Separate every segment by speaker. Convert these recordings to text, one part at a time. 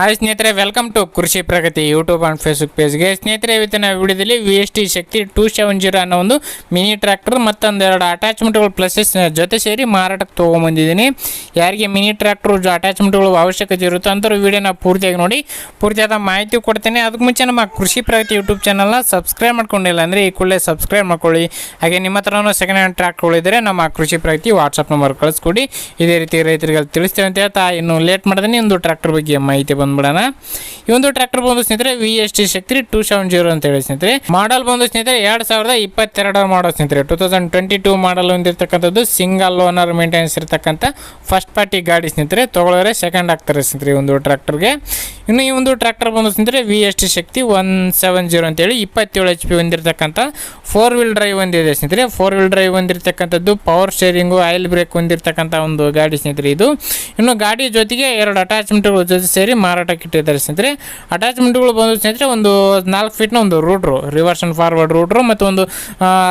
Speaker 1: Hi ಸ್ನೇಹಿತರೆ welcome to Krishi Pragati YouTube and Facebook ಪೇಜ್ಗೆ ಸ್ನೇಹಿತರೆ ಇವತ್ತಿನ ವಿಡಿಯೋದಲ್ಲಿ V S T Shakti two seven zero ಅನ್ನೋ ಒಂದು ಮಿನಿ ಟ್ರ್ಯಾಕ್ಟರ್ ಮತ್ತೊಂದೆರಡು ಅಟ್ಯಾಚ್ಮೆಂಟ್ಗಳು ಪ್ಲಸಸ್ ಜೊತೆ ಸೇರಿ ಮಾರಾಟಕ್ಕೆ ತೊಗೊಂಬಂದಿದ್ದೀನಿ ಯಾರಿಗೆ ಮಿನಿ ಟ್ರ್ಯಾಕ್ಟ್ರು ಅಟ್ಯಾಚ್ಮೆಂಟ್ಗಳು ಅವಶ್ಯಕತೆ ಇರುತ್ತೋ ಅಂಥವ್ರು ವೀಡಿಯೋನ ಪೂರ್ತಿಯಾಗಿ ನೋಡಿ. ಪೂರ್ತಿಯಾದ ಮಾಹಿತಿ ಕೊಡ್ತೇನೆ. ಅದಕ್ಕೆ ಮುಂಚೆ ನಮ್ಮ ಕೃಷಿ ಪ್ರಗತಿ ಯೂಟ್ಯೂಬ್ ಚಾನಲ್ನ ಸಬ್ಸ್ಕ್ರೈಬ್ ಮಾಡ್ಕೊಂಡಿಲ್ಲ ಅಂದರೆ ಈ ಕೂಡಲೇ ಸಬ್ಸ್ಕ್ರೈಬ್ ಮಾಡ್ಕೊಳ್ಳಿ. ಹಾಗೆ ನಿಮ್ಮ ಹತ್ರನೂ ಸೆಕೆಂಡ್ ಹ್ಯಾಂಡ್ ಟ್ರ್ಯಾಕ್ಟ್ಗಳಿದ್ದರೆ ನಮ್ಮ ಕೃಷಿ ಪ್ರಗತಿ ವಾಟ್ಸಪ್ ನಂಬರ್ ಕಳಿಸ್ಕೊಡಿ. ಇದೇ ರೀತಿ ರೈತರಿಗೆ ತಿಳಿಸ್ತೇವೆ ಅಂತ ಹೇಳ್ತಾ ಇನ್ನು ಲೇಟ್ ಮಾಡಿದ್ರೆ ಒಂದು ಟ್ರ್ಯಾಕ್ಟರ್ ಬಗ್ಗೆ ಮಾಹಿತಿ ಬಂದ್ಬಿಡೋಣ. ಈ ಒಂದು ಟ್ರ್ಯಾಕ್ಟರ್ ಬಂದು ಸ್ನೇಹಿತರೆ V S T Shakti two seven zero ಅಂತ ಹೇಳಿ ಸ್ನೇಹಿತರೆ. ಮಾಡಲ್ ಬಂದು ಸ್ನೇಹಿತರೆ, ಎರಡು ಸಾವಿರದ ಇಪ್ಪತ್ತೆರಡರ ಮಾಡೋ ಸ್ನೇಹಿತರೆ. Two thousand twenty two model ಹೊಂದಿರತಕ್ಕಂಥದ್ದು single owner maintenance ಇರತಕ್ಕಂಥ ಫಸ್ಟ್ ಪಾರ್ಟಿ ಗಾಡಿ ಸ್ನೇಹಿತರೆ. ತೊಗೊಳೋರೆ ಸೆಕೆಂಡ್ ಆಗ್ತಾರೆ ಸ್ನೇಹಿತರೆ ಈ ಒಂದು ಟ್ರ್ಯಾಕ್ಟರ್ಗೆ ಇನ್ನು ಈ ಒಂದು ಟ್ರ್ಯಾಕ್ಟರ್ ಬಂದು ಸ್ನೇಹಿತರೆ V S T Shakti one seven zero ಅಂತೇಳಿ ಇಪ್ಪತ್ತೇಳು ಎಚ್ ಪಿ ಹೊಂದಿರತಕ್ಕಂಥ ಫೋರ್ ವೀಲ್ ಡ್ರೈವ್ ಹೊಂದಿದೆ ಸ್ನೇಹಿತರೆ. ಫೋರ್ ವೀಲ್ ಡ್ರೈವ್ ಹೊಂದಿರತಕ್ಕಂಥದ್ದು ಪವರ್ ಸ್ಟೇರಿಂಗು ಆಯಿಲ್ ಬ್ರೇಕ್ ಹೊಂದಿರತಕ್ಕಂಥ ಒಂದು ಗಾಡಿ ಸ್ನೇಹಿತರೆ ಇದು. ಇನ್ನು ಗಾಡಿ ಜೊತೆಗೆ ಎರಡು ಅಟ್ಯಾಚ್ಮೆಂಟ್ಗಳ ಜೊತೆ ಸೇರಿ ಮಾರಾಟಕ್ಕೆ ಇಟ್ಟಿದ್ದಾರೆ ಸ್ನೇಹಿತರೆ. ಅಟ್ಯಾಚ್ಮೆಂಟ್ಗಳು ಬಂದು ಸ್ನೇಹಿತರೆ, ಒಂದು ನಾಲ್ಕು ಫೀಟ್ನ ಒಂದು rotor reverse and forward rotor ಮತ್ತು ಒಂದು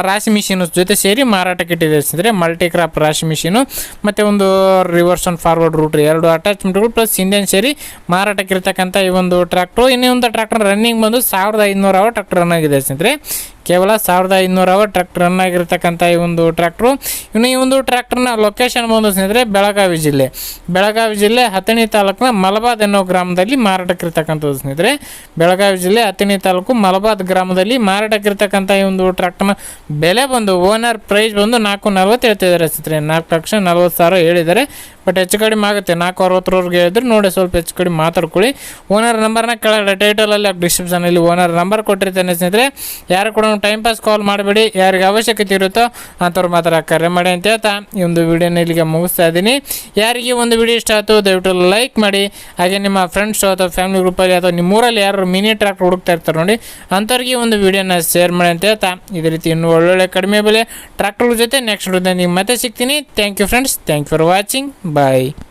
Speaker 1: ರಾಶಿ ಮಿಷಿನ್ ಜೊತೆ ಸೇರಿ ಮಾರಾಟಕ್ಕೆ ಇಟ್ಟಿದ್ದಾರೆ ಸ್ನೇಹಿತರೆ. ಮಲ್ಟಿ ಕ್ರಾಪ್ ರಾಶಿ ಮಿಷಿನು ಮತ್ತು ಒಂದು ರಿವರ್ಸ್ ಆ್ಯಂಡ್ ಫಾರ್ವರ್ಡ್ ರೂಟ್ರು ಎರಡು ಅಟ್ಯಾಚ್ಮೆಂಟ್ಗಳು ಪ್ಲಸ್ ಇಂಡಿಯನ್ ಸೇರಿ ಮಾರಾಟಕ್ಕೆ ಇರ್ತಕ್ಕಂಥ ಈ ಒಂದು ಟ್ರ್ಯಾಕ್ಟ್ರು ಇನ್ನೊಂದು ಟ್ರ್ಯಾಕ್ಟರ್ ರನ್ನಿಂಗ್ ಬಂದು ಸಾವಿರದ ಐದುನೂರು ಅವರ್ ಟ್ರ್ಯಾಕ್ಟರ್ ರನ್ ಆಗಿದೆ ಸ್ನೇಹಿತರೆ. ಕೇವಲ ಸಾವಿರದ ಐದುನೂರು ಅವರ್ ಟ್ರ್ಯಾಕ್ಟರ್ ರನ್ ಆಗಿರ್ತಕ್ಕಂಥ ಈ ಒಂದು ಟ್ರ್ಯಾಕ್ಟ್ರು ಇನ್ನು ಈ ಒಂದು ಟ್ರ್ಯಾಕ್ಟರ್ನ ಲೊಕೇಶನ್ ಬಂದು ಸ್ನೇಹಿತರೆ ಬೆಳಗಾವಿ ಜಿಲ್ಲೆ. ಬೆಳಗಾವಿ ಜಿಲ್ಲೆ ಹತ್ತಣಿ ತಾಲೂಕಿನ ಮಲಬಾದ್ ಅನ್ನೋ ಗ್ರಾಮದಲ್ಲಿ ಮಾರಾಟಕ್ಕಿರ್ತಕ್ಕಂಥದ್ದು ಸ್ನೇಹಿತರೆ. ಬೆಳಗಾವಿ ಜಿಲ್ಲೆ ಹತ್ತಣಿ ತಾಲೂಕು ಮಲಬಾದ್ ಗ್ರಾಮದಲ್ಲಿ ಮಾರಾಟಕ್ಕಿರ್ತಕ್ಕಂಥ ಈ ಒಂದು ಟ್ರ್ಯಾಕ್ಟರ್ನ ಬೆಲೆ ಬಂದು ಓನರ್ ಪ್ರೈಸ್ ಬಂದು ನಾಲ್ಕು ನಲ್ವತ್ತು ಹೇಳ್ತಿದ್ದಾರೆ ಸ್ನೇಹಿತರೆ. ನಾಲ್ಕು ಲಕ್ಷ ನಲ್ವತ್ತು ಸಾವಿರ ಹೇಳಿದ್ದಾರೆ. ಬಟ್ ಹೆಚ್ಚು ಕಡಿಮೆ ಆಗುತ್ತೆ. ನಾಲ್ಕು ಅರವತ್ತರವರೆಗೆ ಹೇಳಿದ್ರೆ ನೋಡಿ ಸ್ವಲ್ಪ ಹೆಚ್ಚು ಕಡಿಮೆ ಮಾತಾಡ್ಕೊಳ್ಳಿ. ಓನರ್ ನಂಬರ್ನ ಕೆಳಗಡೆ ಟೈಟಲಲ್ಲಿ ಡಿಸ್ಕ್ರಿಪ್ಷನಲ್ಲಿ ಓನರ್ ನಂಬರ್ ಕೊಟ್ಟಿರ್ತೇನೆ ಸ್ನೇಹಿತರೆ. ಯಾರು ಕೂಡ ಟೈಮ್ ಪಾಸ್ ಕಾಲ್ ಮಾಡಬೇಡಿ. ಯಾರಿಗೆ ಅವಶ್ಯಕತೆ ಇರುತ್ತೋ ಅಂಥವ್ರು ಮಾತ್ರ ಕರೆ ಮಾಡಿ ಅಂತ ಹೇಳ್ತಾ ಈ ಒಂದು ವಿಡಿಯೋನ ಇಲ್ಲಿಗೆ ಮುಗಿಸ್ತಾ ಇದ್ದೀನಿ. ಯಾರಿಗೆ ಒಂದು ವಿಡಿಯೋ ಇಷ್ಟ ಆಯಿತು, ದಯವಿಟ್ಟು ಲೈಕ್ ಮಾಡಿ. ಹಾಗೆ ನಿಮ್ಮ ಫ್ರೆಂಡ್ಸ್ ಅಥವಾ ಫ್ಯಾಮಿಲಿ ಗ್ರೂಪಲ್ಲಿ ಅಥವಾ ನಿಮ್ಮೂರಲ್ಲಿ ಯಾರು ಮಿನಿ ಟ್ರ್ಯಾಕ್ಟರ್ ಹುಡುಕ್ತಾ ಇರ್ತಾರೆ ನೋಡಿ, ಅಂಥವ್ರಿಗೆ ಒಂದು ವಿಡಿಯೋನ ಶೇರ್ ಮಾಡಿ ಅಂತ ಹೇಳ್ತಾ ಇದೇ ರೀತಿ ಇನ್ನೂ ಒಳ್ಳೊಳ್ಳೆ ಕಡಿಮೆ ಬೆಲೆ ಟ್ರ್ಯಾಕ್ಟರ್ ಜೊತೆ ನೆಕ್ಸ್ಟ್ ನಿಮ್ಗೆ ಮತ್ತೆ ಸಿಗ್ತೀನಿ. Thank you friends thank you for watching は。